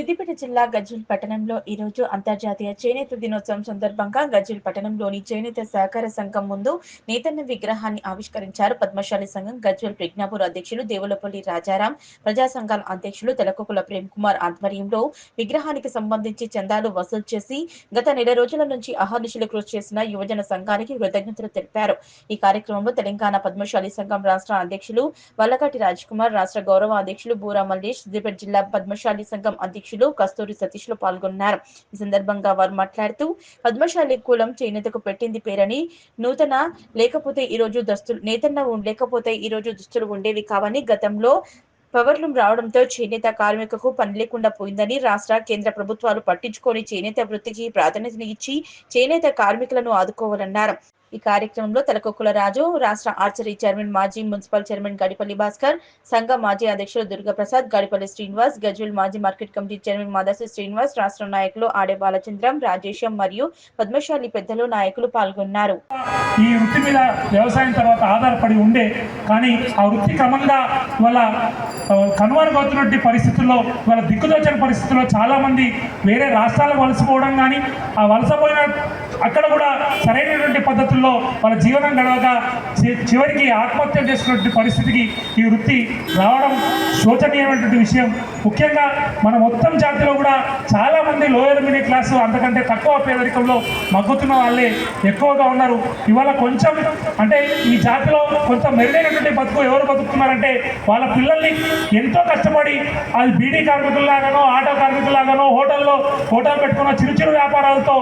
సిద్దిపేట జిల్లా గజ్వెల్ పట్టణంలో ఈ రోజు అంతర్జాతీయ చేనేత దినోత్సవం సందర్భంగా గజ్వెల్ పట్టణంలోని చేనేత సహకార సంఘం ముందు నేతన్న విగ్రహాన్ని ఆవిష్కరించారు. పద్మశాలి సంఘం గజ్వెల్ ప్రజ్ఞాపూర్ అధ్యక్షులు దేవులపల్లి రాజారాం ప్రజా సంఘాల అధ్యక్షులు తెలకొకుల ప్రేమ్ కుమార్ ఆధ్వర్యంలో విగ్రహానికి సంబంధించి చందాలు వసూలు చేసి గత నెల రోజుల నుంచి అహర్నిశలు కృషి చేసిన యువజన సంఘానికి కృతజ్ఞతలు తెలిపారు. ఈ కార్యక్రమంలో తెలంగాణ పద్మశాలి సంఘం రాష్ట్ర అధ్యక్షులు వల్లకాటి రాజ్ కుమార్ రాష్ట్ర గౌరవ అధ్యక్షులు బూరా మల్లేష్ సిద్దిపేట జిల్లా పద్మశాలి సంఘం అధ్యక్షులు కస్తూరి సతీష్లో పాల్గొన్నారు. ఈ సందర్భంగా వారు మాట్లాడుతూ పద్మశాలి కులం చేనేతకు పెట్టింది పేరని నూతన లేకపోతే ఈ రోజు దస్తులు నేతన్న లేకపోతే ఈ రోజు దుస్తులు ఉండేవి కావని గతంలో పవర్లు రావడంతో చేనేత కార్మికులకు పని లేకుండా పోయిందని రాష్ట్ర కేంద్ర ప్రభుత్వాలు పట్టించుకొని చేనేత వృత్తికి ప్రాధాన్యతనిచ్చి చేనేత కార్మికులను ఆదుకోవాలన్నారు. ఈ కార్యక్రమంలో తలకొక్కుల రాజు రాష్ట్ర ఆర్చరీ చైర్మన్ మాజీ మున్సిపల్ చైర్మన్ గడిపల్లి భాస్కర్ సంఘ మాజీ అధ్యక్షులు దుర్గప్రసాద్ గడిపల్లి శ్రీనివాస్ గజ్వెల్ మాజీ market committee chairman Madasi Srinivas రాష్ట్ర నాయకులు ఆడే బాలచంద్రం రాజేశం మరియు పద్మశాలి పెద్దలు నాయకులు పాల్గొన్నారు. ఈ వృత్తి మీద వ్యవసాయం తర్వాత ఆధారపడి ఉండే కానీ ఆ వృత్తి క్రమంగా వాళ్ళ కనుమరుగవుతున్నటువంటి పరిస్థితుల్లో వాళ్ళ దిక్కుదోచని పరిస్థితుల్లో చాలామంది వేరే రాష్ట్రాలకు వలసపోవడం కానీ ఆ వలసపోయిన అక్కడ కూడా సరైనటువంటి పద్ధతులు రోజుల్లో వాళ్ళ జీవనం గడవక చి- చివరికి ఆత్మహత్య చేసుకున్నటువంటి పరిస్థితికి ఈ వృత్తి రావడం శోచనీయమైనటువంటి విషయం. ముఖ్యంగా మన మొత్తం జాతిలో కూడా చాలామంది లోయర్ మిడిల్ క్లాస్ అంతకంటే తక్కువ పేదరికంలో మగ్గుతున్న వాళ్ళే ఎక్కువగా ఉన్నారు. ఇవాళ కొంచెం అంటే ఈ జాతిలో కొంత మెరుగైనటువంటి బతుకు ఎవరు బతుకుతున్నారంటే వాళ్ళ పిల్లల్ని ఎంతో కష్టపడి అది బీడీ కార్మికుల్లాగానో ఆటో కార్మికుల్లాగానో హోటల్లో హోటల్ పెట్టుకున్న చిరు చిరు వ్యాపారాలతో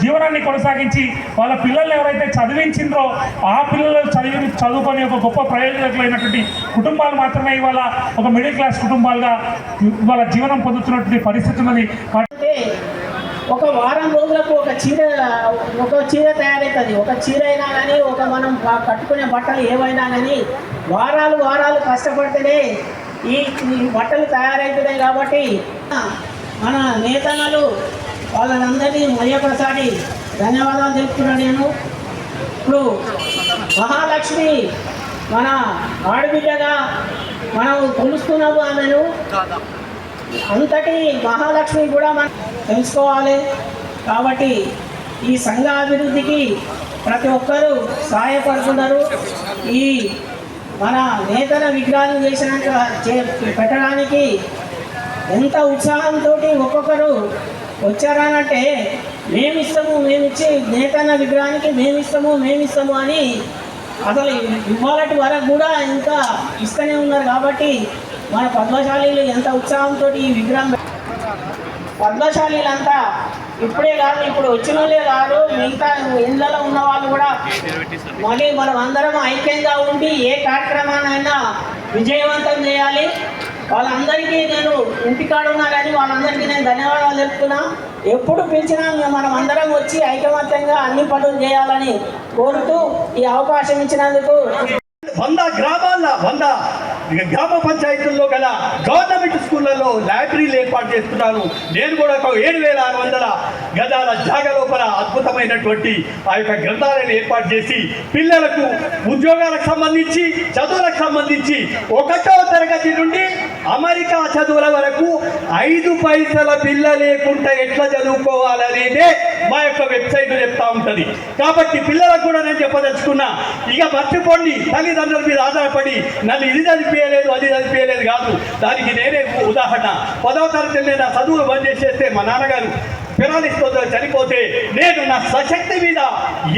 జీవనాన్ని కొనసాగించి వాళ్ళ పిల్లల్ని ఎవరైతే చదివించిండ్రో ఆ పిల్లలు చదివి చదువుకొని ఒక గొప్ప ప్రయోజకులైనటువంటి కుటుంబాలు మాత్రమే ఇవాళ ఒక మిడిల్ క్లాస్ కుటుంబాలుగా ఇవాళ జీవనం పొందుతున్నటువంటి పరిస్థితి ఉన్నది. ఒక వారం రోజులకు ఒక చీర ఒక చీర తయారవుతుంది ఒక చీర అయినా కానీ ఒక మనం కట్టుకునే బట్టలు ఏవైనా కానీ వారాలు వారాలు కష్టపడితేనే ఈ బట్టలు తయారవుతున్నాయి కాబట్టి మన నేతలు వాళ్ళందరినీ మర్యాదసారి ధన్యవాదాలు తెలుపుతున్నాను నేను. ఇప్పుడు మహాలక్ష్మి మన ఆడబిడ్డగా మనం కొలుస్తున్నాము ఆమెను. అంతటి మహాలక్ష్మి కూడా మనం తెలుసుకోవాలి. కాబట్టి ఈ సంఘ అభివృద్ధికి ప్రతి ఒక్కరూ సహాయపడుతున్నారు. ఈ మన నేతల విగ్రహాలు చేసినాక చే- పెట్టడానికి ఎంత ఉత్సాహంతో ఒక్కొక్కరు వచ్చారనంటే మేమిస్తాము మేమిచ్చి నేతన్న విగ్రహానికి మేమిస్తాము మేమిస్తాము అని అసలు ఇవాళటి వరకు కూడా ఇంకా ఇస్తూనే ఉన్నారు కాబట్టి మన పద్మశాలీలు ఎంత ఉత్సాహంతో ఈ విగ్రహం పద్మశాలీలంతా ఇప్పుడే కాదు ఇప్పుడు వచ్చిన వాళ్ళే కాదు మిగతా ఇళ్ళలో ఉన్న వాళ్ళు కూడా మళ్ళీ మనం అందరం ఐక్యంగా ఉండి ఏ కార్యక్రమాన్నైనా విజయవంతం చేయాలి. వాళ్ళందరికీ నేను ఇంటికాడ ఉన్నా కానీ వాళ్ళందరికీ నేను ధన్యవాదాలు చెప్తున్నా ఎప్పుడు పిలిచినా మనం అందరం వచ్చి ఐకమత్యంగా అన్ని పనులు చేయాలని కోరుతూ ఈ అవకాశం ఇచ్చినందుకు వంద గ్రామాల వంద గ్రామ పంచాయతీల్లో గల గవర్నమెంట్ స్కూళ్ళలో లైబ్రరీలు ఏర్పాటు చేస్తున్నాను నేను కూడా ఒక ఏడు వేల ఆరు వందల గజాల జాగ లోపల అద్భుతమైనటువంటి ఆ యొక్క గ్రంథాలయాన్ని ఏర్పాటు చేసి పిల్లలకు ఉద్యోగాలకు సంబంధించి చదువులకు సంబంధించి ఒకటో తరగతి నుండి అమెరికా చదువుల వరకు ఐదు పైసల పిల్ల లేకుండా ఎట్లా చదువుకోవాలనేదే మా యొక్క వెబ్సైట్ చెప్తా ఉంటుంది. కాబట్టి పిల్లలకు కూడా నేను చెప్పదలుచుకున్నా ఇక మర్చిపోండి తల్లిదండ్రుల మీద ఆధారపడి నన్ను ఇది చదివించలేదు అది చదివించలేదు కాదు. దానికి నేనే ఉదాహరణ. పదవ తరగతి నేను నా చదువులు బంద్ చేసేస్తే మా నాన్నగారు పెరాలిస్తో చనిపోతే నేను నా సశక్తి మీద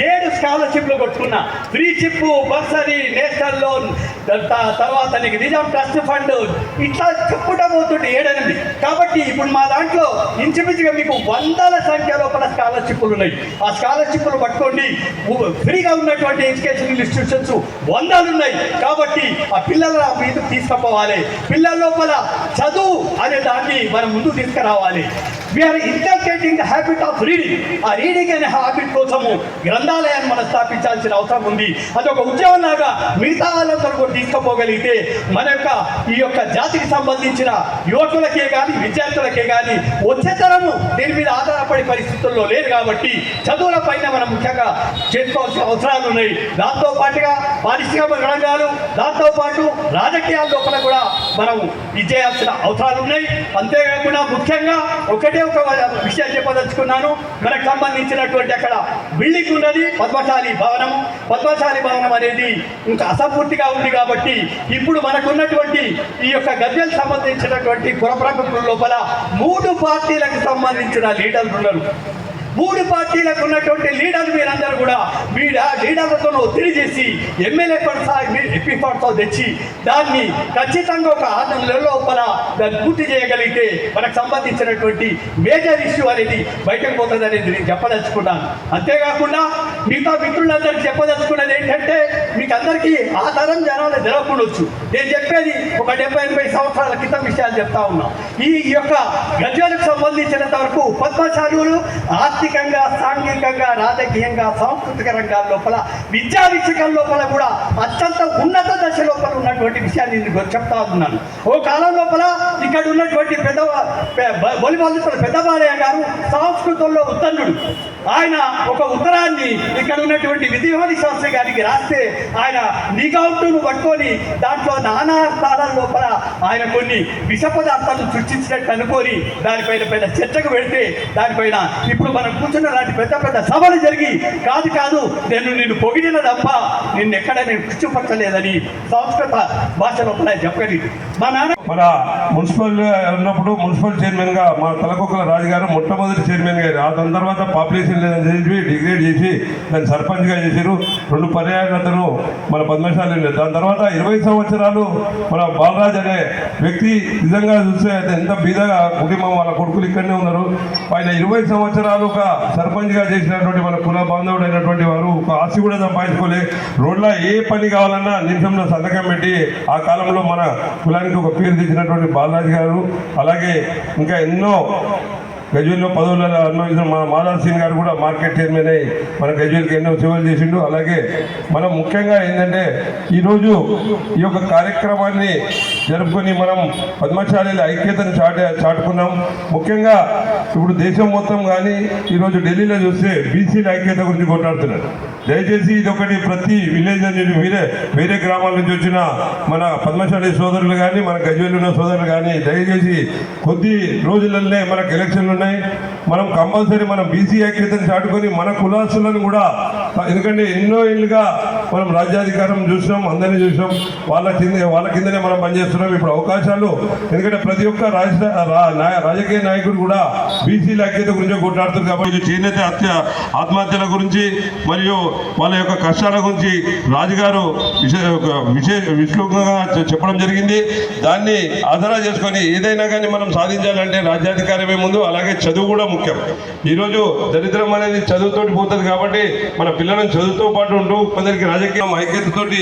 ఏడు స్కాలర్షిప్లు కొట్టుకున్నా. Freeship bursary national loan తర్వాత నీకు నిజాం ట్రస్ట్ ఫండ్. ఇట్లా చెప్పుకుంటా పోతుంటే ఏడెనిమిది కాబట్టి ఇప్పుడు మా దాంట్లో ఇంచుమించుగా మీకు వందల సంఖ్య లోపల స్కాలర్షిప్లు ఉన్నాయి. ఆ స్కాలర్షిప్లు పట్టుకోండి. ఫ్రీగా ఉన్నటువంటి ఎడ్యుకేషన్ ఇన్స్టిట్యూషన్స్ వందలు ఉన్నాయి. కాబట్టి ఆ పిల్లల మీద తీసుకుపోవాలి. పిల్లల లోపల చదువు అనే దాన్ని మనం ముందు తీసుకురావాలి. We are inculcating the habit of reading ఆ రీడింగ్ అనే హ్యాబిట్ కోసము గ్రంథాలయాన్ని మనం స్థాపించాల్సిన అవసరం ఉంది. అది ఒక ఉద్యమం లాగా మిగతా వాళ్ళందరూ కూడా తీసుకుపోగలిగితే మన యొక్క ఈ యొక్క జాతికి సంబంధించిన యువకులకే కానీ విద్యార్థులకే కానీ వచ్చే తరము దీని మీద ఆధారపడే పరిస్థితుల్లో లేదు కాబట్టి చదువుల పైన మనం ముఖ్యంగా చేసుకోవాల్సిన అవసరాలు ఉన్నాయి. దాంతో పాటుగా పారిశ్రామిక రంగాలు దాంతో పాటు రాజకీయాల లోపల కూడా మనం ఇది చేయాల్సిన అవసరాలు ఉన్నాయి. అంతేకాకుండా ముఖ్యంగా ఒకటే ఒక విషయం చెప్పదలుచుకున్నాను మనకు సంబంధించినటువంటి అక్కడ బిల్డింగ్ ఉన్నది పద్మశాలి భవనం. పద్మశాలి భవనం అనేది ఇంకా అసంపూర్తిగా ఉంది కాబట్టి ఇప్పుడు మనకున్నటువంటి ఈ యొక్క గద్యలకు సంబంధించినటువంటి పురప్రకృతుల లోపల మూడు పార్టీలకు సంబంధించిన లీడర్లు ఉన్నారు. మూడు పార్టీలకు ఉన్నటువంటి లీడర్లు మీరందరూ కూడా మీ లీడర్లతో ఒత్తిడి చేసి ఎమ్మెల్యే పడసా ఎంపీ పడసా తెచ్చి దాన్ని ఖచ్చితంగా ఒక ఆరు నెలల లోపల దాన్ని పూర్తి చేయగలిగితే మనకు సంబంధించినటువంటి మేజర్ ఇష్యూ అనేది బయటకు పోతుంది అనేది నేను చెప్పదలుచుకున్నాను. అంతేకాకుండా మిగతా మిత్రులందరికీ చెప్పదలుచుకున్నది ఏంటంటే మీకు అందరికీ ఆ తరం జనాలు జరగకుండొచ్చు నేను చెప్పేది ఒక డెబ్బై ఎనభై సంవత్సరాల క్రితం విషయాలు చెప్తా ఉన్నాం. ఈ యొక్క గజాలకు సంబంధించినంత వరకు పద్మశాలులు ఆర్థికంగా సాంఘికంగా రాజకీయంగా సాంస్కృతిక రంగాల లోపల విద్యా విషయం లోపల కూడా అత్యంత ఉన్నత దశ లోపల ఉన్నటువంటి విషయాన్ని నేను చెప్తా ఉన్నాను. ఓ కాలం లోపల ఇక్కడ ఉన్నటువంటి పెద్ద బొలిబాలుతున్న పెద్దబాలయ్య గారు సంస్కృతంలో ఉత్తన్నుడు. ఆయన ఒక ఉత్తరాన్ని ఇక్కడ ఉన్నటువంటి విధివాణి శాస్త్రి గారికి రాస్తే ఆయన నిఘంటును పట్టుకొని దాంట్లో నానా స్థానాల లోపల ఆయన కొన్ని విష పదార్థాలను సృష్టించినట్టు అనుకొని దానిపైన పెద్ద చర్చకు పెడితే దానిపైన ఇప్పుడు మనం కూర్చున్న లాంటి పెద్ద పెద్ద సభలు జరిగి కాదు కాదు నేను నిన్ను పొగిడిన తప్ప నిన్ను ఎక్కడ నేను కూర్చోపరచలేదని సంస్కృత భాష లోపల చెప్పగలిగింది మా నాన్న మన మున్సిపల్ ఉన్నప్పుడు మున్సిపల్ చైర్మన్గా మా తలకొక్కల రాజు గారు మొట్టమొదటి చైర్మన్ గారు. ఆ దాని తర్వాత పాపులేషన్ లేదని చెప్పి డిగ్రేడ్ చేసి దాన్ని సర్పంచ్గా చేశారు రెండు పర్యాయాలు అతను మన పద్మశాలి వెళ్ళారు. దాని తర్వాత ఇరవై సంవత్సరాలు మన బాలరాజ్ అనే వ్యక్తి నిజంగా చూస్తే ఎంత బీదగా కుటుంబం వాళ్ళ కొడుకులు ఇక్కడనే ఉన్నారు. ఆయన ఇరవై సంవత్సరాలు సర్పంచ్గా చేసినటువంటి మన కుల బాంధవుడు అయినటువంటి వారు ఒక ఆస్తి కూడా సంపాదించుకోలే. రోడ్ల ఏ పని కావాలన్నా నిమిషంలో సంతకం పెట్టి ఆ కాలంలో మన కులానికి ఒక పేరు తీర్చిదిద్దినటువంటి బాలరాజు గారు అలాగే ఇంకా ఎన్నో గజ్వేల్లో పదవులలో అనుభవించిన మన మాధవ్ సింగ్ గారు కూడా మార్కెట్ చైర్మన్ మన గజ్వేల్కి ఎన్నో సేవలు చేసిండు. అలాగే మనం ముఖ్యంగా ఏంటంటే ఈరోజు ఈ యొక్క కార్యక్రమాన్ని జరుపుకొని మనం పద్మశాలీల ఐక్యతను చాటే చాటుకున్నాం. ముఖ్యంగా ఇప్పుడు దేశం మొత్తం కానీ ఈరోజు ఢిల్లీలో చూస్తే బీసీల ఐక్యత గురించి కొట్లాడుతున్నారు. దయచేసి ఇది ఒకటి ప్రతి విలేజ్ నుంచి వేరే వేరే గ్రామాల నుంచి వచ్చిన మన పద్మశాలి సోదరులు కానీ మన గజ్వేల్ ఉన్న సోదరులు కానీ దయచేసి కొద్ది రోజులనే మనకు ఎలక్షన్లు ఉన్నాయి. మనం కంపల్సరీ మనం బీసీ ఐక్యతను చాటుకొని మన కులాసులను కూడా ఎందుకంటే ఎన్నో ఏళ్ళుగా మనం రాజ్యాధికారం చూసినాం అందరినీ చూసినాం. వాళ్ళ కింద వాళ్ళ కిందనే మనం పనిచేస్తున్నాం. ఇప్పుడు అవకాశాలు ఎందుకంటే ప్రతి ఒక్క రాజ రాజకీయ నాయకుడు కూడా బీసీల ఐక్యత గురించి కొట్లాడుతుంది కాబట్టి చేనేత హత్య ఆత్మహత్యల గురించి మరియు వాళ్ళ యొక్క కష్టాల గురించి రాజుగారు విశే- విశేష విశ్లుకంగా చెప్పడం జరిగింది. దాన్ని ఆధారా చేసుకొని ఏదైనా కానీ మనం సాధించాలంటే రాజ్యాధికారమే ముందు అలాగే చదువు కూడా ముఖ్యం. ఈరోజు దరిద్రం అనేది చదువుతోటి పోతుంది కాబట్టి మన పిల్లలను చదువుతో పాటు ఉంటూ కొందరికి రాజకీయం ఐక్యతతోటి